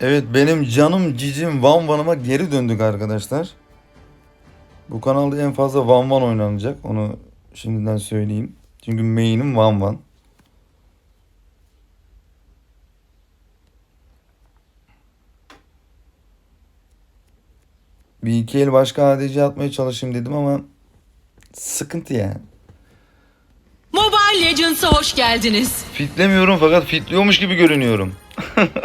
Evet benim canım cicim Van Van'ıma geri döndük arkadaşlar. Bu kanalda en fazla Van Van oynanacak. Onu şimdiden söyleyeyim. Çünkü main'im Van Van. Bir iki el başka ADC atmaya çalışayım dedim ama sıkıntı yani. Mobile Legends'a hoş geldiniz. Fitlemiyorum fakat fitliyormuş gibi görünüyorum.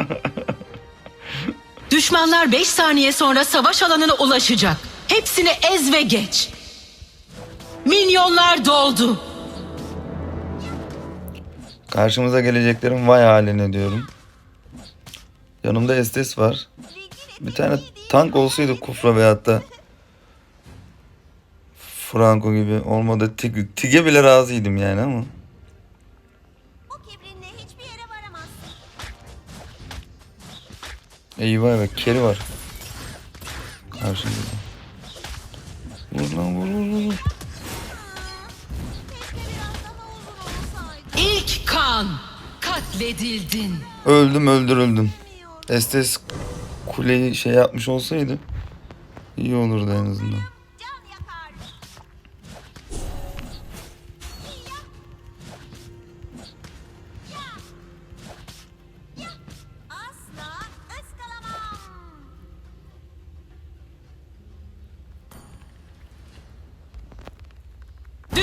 Düşmanlar 5 saniye sonra savaş alanına ulaşacak. Hepsini ez ve geç. Minyonlar doldu. Karşımıza geleceklerin vay haline diyorum. Yanımda Estes var. Bir tane tank olsaydı Kufra veyahut da Franco gibi olmadı Tig Tig'e bile razıydım yani ama. Eyvah evet Keri var. Karşımda. Vur lan vur vur vur. İlk kan. Katledildin. Öldüm öldürüldüm. Estes kuleyi şey yapmış olsaydı iyi olurdu en azından.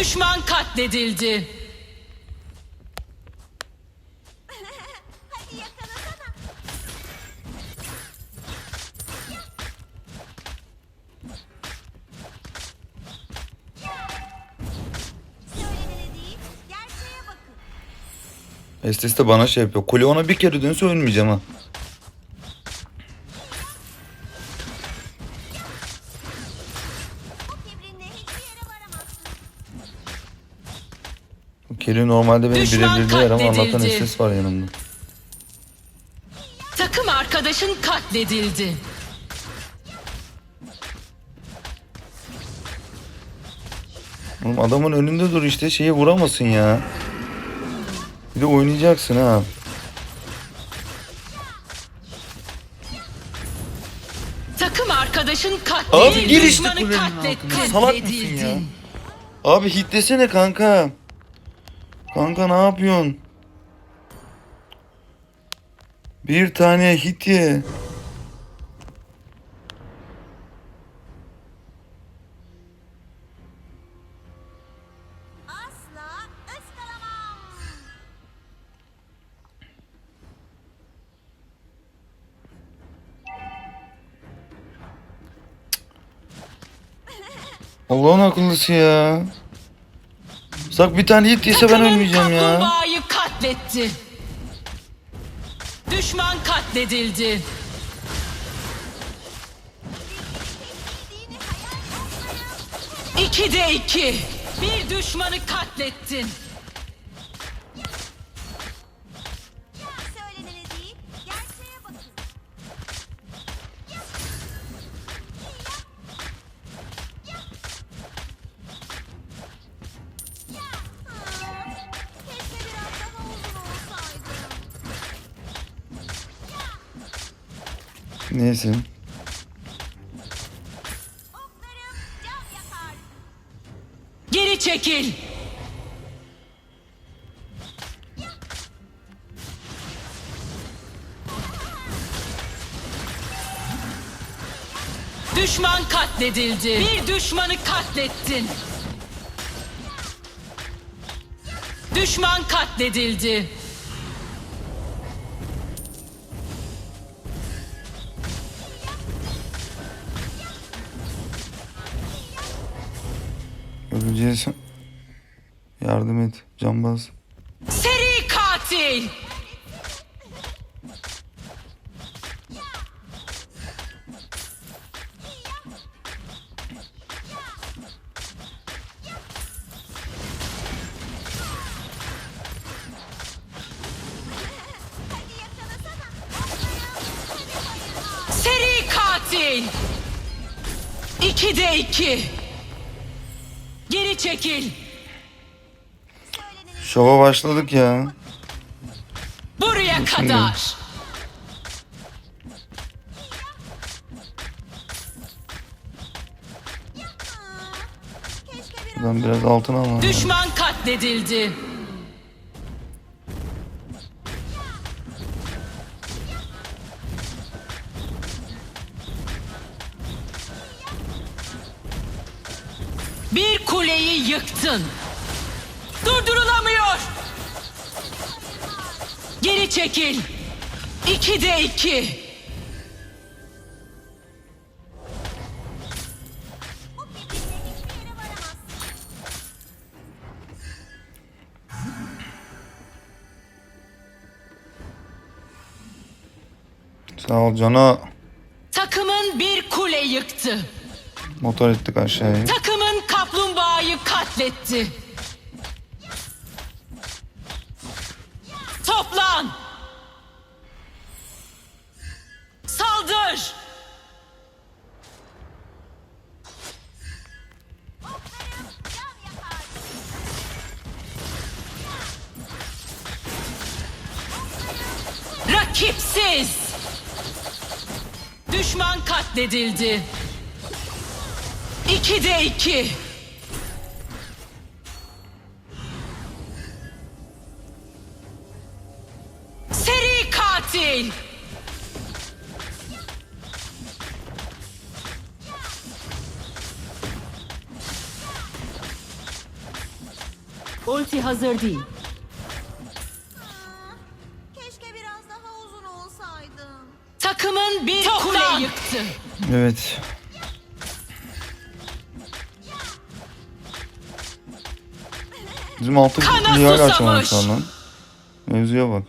Düşman katledildi. Hadi yakalasana. Söylenene değil, gerçeğe bakın. Estes de bana şey yapıyor. Kule ona bir kere dönse ölmeyeceğim ha. Keri normalde beni Düşman birebir değer ama Allah'tan katledildi. Estes var yanımda. Takım arkadaşın katledildi. Oğlum adamın önünde dur işte şeyi vuramasın ya. Bir de oynayacaksın ha. Takım arkadaşın katledildi. Abi gir işte Düşmanı kulenin katlet- altına. Salak mısın ya? katledildin. Abi hitlesene kanka. Kanka ne yapıyorsun? Bir tane hit ye. Allah'ın akıllısı ya. Sak bir tane hit yese ben Takımın ölmeyeceğim ya. kaplumbağayı katletti. Düşman katledildi. Etmeye 2'de 2. Bir düşmanı katlettin. Neyse. Geri çekil. Düşman katledildi. Bir düşmanı katlettin. Düşman katledildi. Öleceğiz. Yardım et. Cambaz. Seri katil. Seri katil. 2'de 2. Geri çekil. Şova başladık ya. Buraya kadar. Ben biraz altına alalım. Düşman katledildi. Yıktın. Durdurulamıyor. Geri çekil. İki de iki. Sağ ol Cana. Takımın bir kule yıktı. Motor ettik aşağıya. Kaplumbağayı katletti. Toplan! Saldır! Rakipsiz! Düşman katledildi. İki de iki. Katil! Ulti hazır değil. Keşke biraz daha uzun olsaydım. Takımın bir kule yıktı. Evet. Bizim altı susamış. açamamışlar lan. Mevzuya bak.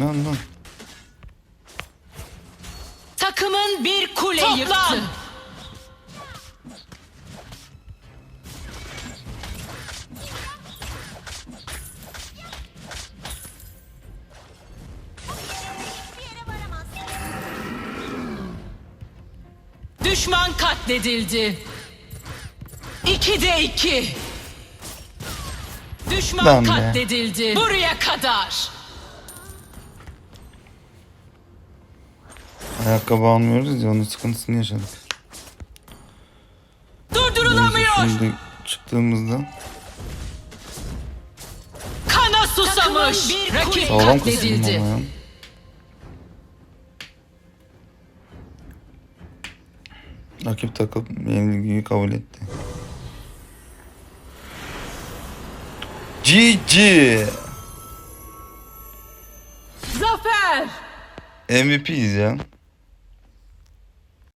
Lan lan. Takımın bir kule yıktı. Yere varamaz. Düşman katledildi. İki de iki. Düşman Lan be. katledildi. Buraya kadar. Ayakkabı almıyoruz ya onun sıkıntısını yaşadık. Durdurulamıyor. şimdi çıktığımızda Kana susamış. Rakip sağlam katledildi. Rakip takım yenilgiyi kabul etti. GG. Zafer. MVP'yiz ya.